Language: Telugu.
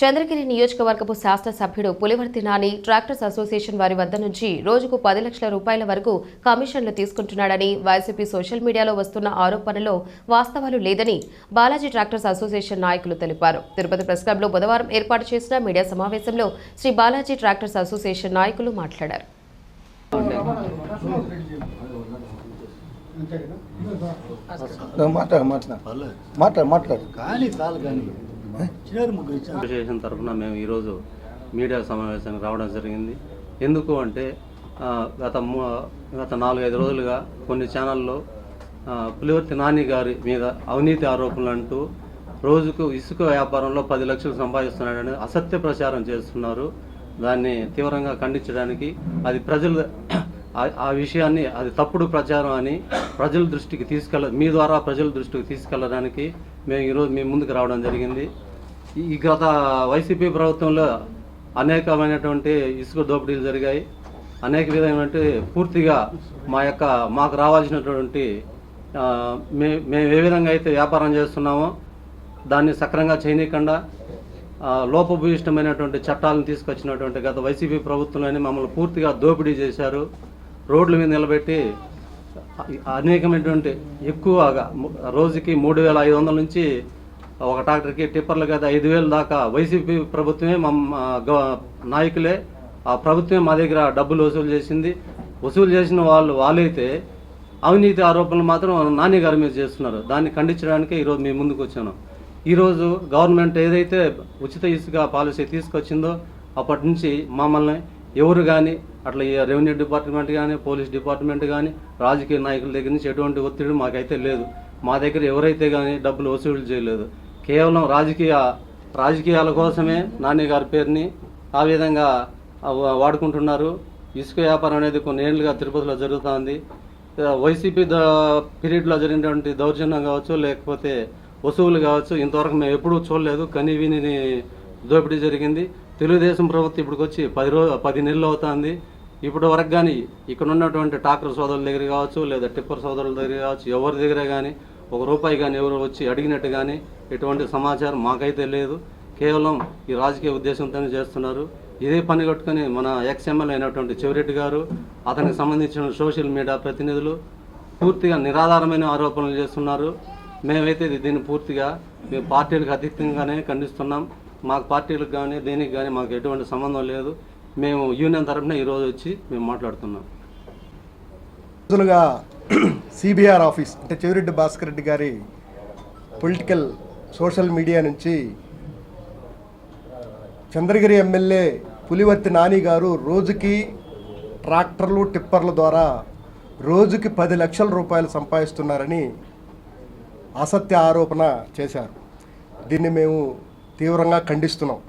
చంద్రగిరి నియోజకవర్గపు శాసనసభ్యుడు పులివర్తి నాని ట్రాక్టర్స్ అసోసియేషన్ వారి వద్ద నుంచి రోజుకు పది లక్షల రూపాయల వరకు కమిషన్లు తీసుకుంటున్నాడని వైసీపీ సోషల్ మీడియాలో వస్తున్న ఆరోపణలో వాస్తవాలు లేదని బాలాజీ ట్రాక్టర్స్ అసోసియేషన్ నాయకులు తెలిపారు. తిరుపతి ప్రెస్ క్లబ్లో బుధవారం ఏర్పాటు చేసిన మీడియా సమావేశంలో శ్రీ బాలాజీ ట్రాక్టర్స్ అసోసియేషన్ నాయకులు మాట్లాడారు. మాట్లాడు మాట్లాడు. మాట్లాడు మాట్లాడు కానీ చాలు కానీ. అసోసియేషన్ తరఫున మేము ఈరోజు మీడియా సమావేశానికి రావడం జరిగింది. ఎందుకు అంటే గత గత నాలుగైదు రోజులుగా కొన్ని ఛానల్లో పులివర్తి నాని గారి మీద అవినీతి ఆరోపణలు అంటూ రోజుకు ఇసుక వ్యాపారంలో పది లక్షలు సంపాదిస్తున్నాడని అసత్య ప్రచారం చేస్తున్నారు. దాన్ని తీవ్రంగా ఖండించడానికి అది ప్రజలు ఆ- విషయాన్ని అది తప్పుడు ప్రచారం అని ప్రజల దృష్టికి తీసుకెళ్ళ మీ ద్వారా ప్రజల దృష్టికి తీసుకెళ్ళడానికి మేము ఈరోజు మీ ముందుకు రావడం జరిగింది. ఈ- గత వైసీపీ ప్రభుత్వంలో అనేకమైనటువంటి ఇసుక దోపిడీలు జరిగాయి. అనేక విధమైనటువంటి పూర్తిగా మా యొక్క మాకు రావాల్సినటువంటి మే మేము ఏ విధంగా అయితే వ్యాపారం చేస్తున్నామో దాన్ని సక్రంగా చేయనీయకుండా లోపభూయిష్టమైనటువంటి చట్టాలను తీసుకొచ్చినటువంటి గత వైసీపీ ప్రభుత్వంలోనే మమ్మల్ని పూర్తిగా దోపిడీ చేశారు. రోడ్ల మీద నిలబెట్టి అనేకమైనటువంటి ఎక్కువగా రోజుకి మూడు వేల ఐదు వందల నుంచి ఒక ట్రాక్టర్కి టిప్పర్లు కదా ఐదు వేలు దాకా. వైసీపీ ప్రభుత్వమే మా నాయకులే. ఆ ప్రభుత్వమే మా దగ్గర డబ్బులు వసూలు చేసింది. వసూలు చేసిన వాళ్ళు వాళ్ళైతే అవినీతి ఆరోపణలు మాత్రం నాని గారి మీద చేస్తున్నారు. దాన్ని ఖండించడానికి ఈరోజు మేము ముందుకు వచ్చాను. ఈరోజు గవర్నమెంట్ ఏదైతే ఉచిత ఇసుక పాలసీ తీసుకొచ్చిందో అప్పటి నుంచి మమ్మల్ని ఎవరు కానీ అట్లా ఈ రెవెన్యూ డిపార్ట్మెంట్ కానీ పోలీస్ డిపార్ట్మెంట్ కానీ రాజకీయ నాయకుల దగ్గర నుంచి ఎటువంటి ఒత్తిడి మాకైతే లేదు. మా దగ్గర ఎవరైతే కానీ డబ్బులు వసూలు చేయలేదు. కేవలం రాజకీయ రాజకీయాల కోసమే నాని గారి పేరుని ఆ విధంగా వాడుకుంటున్నారు. ఇసుక వ్యాపారం అనేది కొన్ని ఏళ్ళుగా తిరుపతిలో జరుగుతోంది. వైసీపీ ద పీరియడ్లో జరిగినటువంటి దౌర్జన్యం కావచ్చు లేకపోతే వసూలు కావచ్చు ఇంతవరకు మేము ఎప్పుడూ చూడలేదు. కనివిని దోపిడీ జరిగింది. తెలుగుదేశం ప్రభుత్వం ఇప్పటికి వచ్చి పది రోజు పది నెలలు అవుతుంది. ఇప్పటి వరకు కానీ ఇక్కడ ఉన్నటువంటి ట్రాక్టర్ సోదరుల దగ్గర కావచ్చు లేదా టిప్పర్ సోదరుల దగ్గర కావచ్చు ఎవరి దగ్గర కానీ ఒక రూపాయి కానీ ఎవరు వచ్చి అడిగినట్టు కానీ ఎటువంటి సమాచారం మాకైతే లేదు. కేవలం ఈ రాజకీయ ఉద్దేశంతోనే చేస్తున్నారు. ఇదే పని కట్టుకొని మన ఎక్స్ఎంఎల్ అయినటువంటి చెవిరెడ్డి గారు అతనికి సంబంధించిన సోషల్ మీడియా ప్రతినిధులు పూర్తిగా నిరాధారమైన ఆరోపణలు చేస్తున్నారు. మేమైతే దీన్ని పూర్తిగా మేము పార్టీలకు అతీతంగానే ఖండిస్తున్నాం. మాకు పార్టీలకు కానీ దేనికి కానీ మాకు ఎటువంటి సంబంధం లేదు. మేము యూనియన్ తరఫున ఈరోజు వచ్చి మేము మాట్లాడుతున్నాం. సిబిఆర్ ఆఫీస్ అంటే చెవిరెడ్డి భాస్కర్ రెడ్డి గారి పొలిటికల్ సోషల్ మీడియా నుంచి చంద్రగిరి ఎమ్మెల్యే పులివర్తి నాని గారు రోజుకి ట్రాక్టర్లు టిప్పర్ల ద్వారా రోజుకి పది లక్షల రూపాయలు సంపాదిస్తున్నారని అసత్య ఆరోపణ చేశారు. దీన్ని మేము తీవ్రంగా ఖండిస్తున్నాం.